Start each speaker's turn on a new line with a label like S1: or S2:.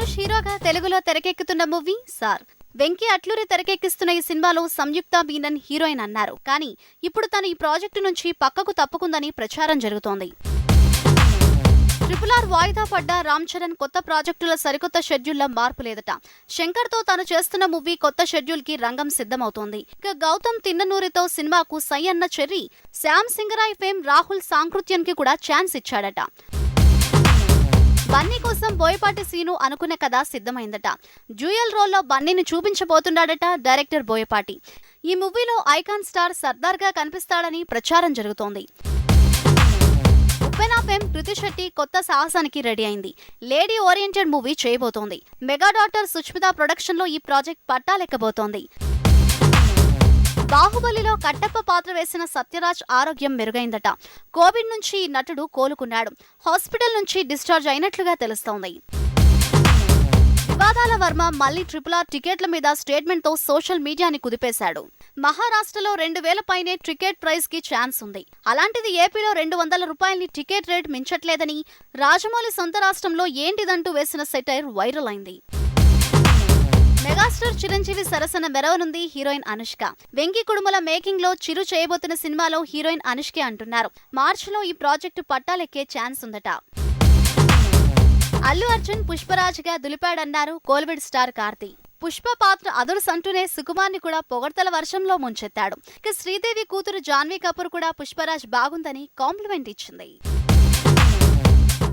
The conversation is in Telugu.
S1: ధనుష్ హీరోగా తెలుగులో తెరకెక్కుతున్న మూవీ సార్. వెంకీ అట్లూరి తెరకెక్కిస్తున్న ఈ సినిమాలో సంయుక్త మీనన్ హీరోయిన్ అన్నారు. కానీ ఇప్పుడు తను ఈ ప్రాజెక్టు నుంచి పక్కకు తప్పుకుందని ప్రచారం జరుగుతోంది. ట్రిపుల్ ఆర్ వాయిదా పడ్డ రామ్ చరణ్ కొత్త ప్రాజెక్టుల సరికొత్త షెడ్యూల్లో మార్పు లేదట. శంకర్తో తాను చేస్తున్న మూవీ కొత్త షెడ్యూల్కి రంగం సిద్ధమవుతోంది. ఇక గౌతమ్ తిన్ననూరితో సినిమాకు సై అన్న చెర్రీ శ్యామ్ సింగరాయ్ ఫేమ్ రాహుల్ సాంకృత్యన్కి కూడా ఛాన్స్ ఇచ్చాడట. బన్నీ కోసం బోయపాటి సీను అనుకున్న కథ సిద్ధమైందట. జూయల్ రోల్లో బన్నీని చూపించబోతున్నాడట డైరెక్టర్ బోయపాటి. ఈ మూవీలో ఐకాన్ స్టార్ సర్దార్గా కనిపిస్తాడని ప్రచారం జరుగుతోంది. ఆఫ్ ఎం కృతి శెట్టి కొత్త సాహసానికి రెడీ అయింది. లేడీ ఓరియంటెడ్ మూవీ చేయబోతోంది. మెగా డాక్టర్ సుష్మిత ప్రొడక్షన్లో ఈ ప్రాజెక్ట్ పట్టాలెక్కబోతోంది. బాహుబలిలో కట్టప్ప పాత్ర వేసిన సత్యరాజ్ ఆరోగ్యం మెరుగైందట. కోవిడ్ నుంచి ఈ నటుడు కోలుకున్నాడు. హాస్పిటల్ నుంచి డిశ్చార్జ్ అయినట్లుగా తెలుస్తోంది. వివాదాల వర్మ మళ్ళీ ట్రిపుల్ ఆర్ టికెట్ల మీద స్టేట్మెంట్తో సోషల్ మీడియాని కుదిపేశాడు. మహారాష్ట్రలో రెండు వేల పైనే టికెట్ ప్రైస్కి ఛాన్స్ ఉంది. అలాంటిది ఏపీలో రెండు వందల రూపాయలని టికెట్ రేట్ మించట్లేదని రాజమౌళి సొంత రాష్ట్రంలో ఏంటిదంటూ వేసిన సెటైర్ వైరల్ అయింది. మాస్టర్ చిరంజీవి సరసన మెరవనుంది హీరోయిన్ అనుష్క. వెంకీ కుడుముల మేకింగ్లో చిరు చేయబోతున్న సినిమాలో హీరోయిన్ అనుష్కే అంటున్నారు. మార్చిలో ఈ ప్రాజెక్టు పట్టాలెక్కే ఛాన్స్ ఉందట. అల్లు అర్జున్ పుష్పరాజ్గా దులిపాడన్నారు కోల్విడ్ స్టార్ కార్తీ. పుష్ప పాత్ర అదుర్స్ అంటూనే సుకుమార్ని కూడా పొగడ్తల వర్షంలో ముంచెత్తాడు. ఇక శ్రీదేవి కూతురు జాన్వీ కపూర్ కూడా పుష్పరాజ్ బాగుందని కాంప్లిమెంట్ ఇచ్చింది.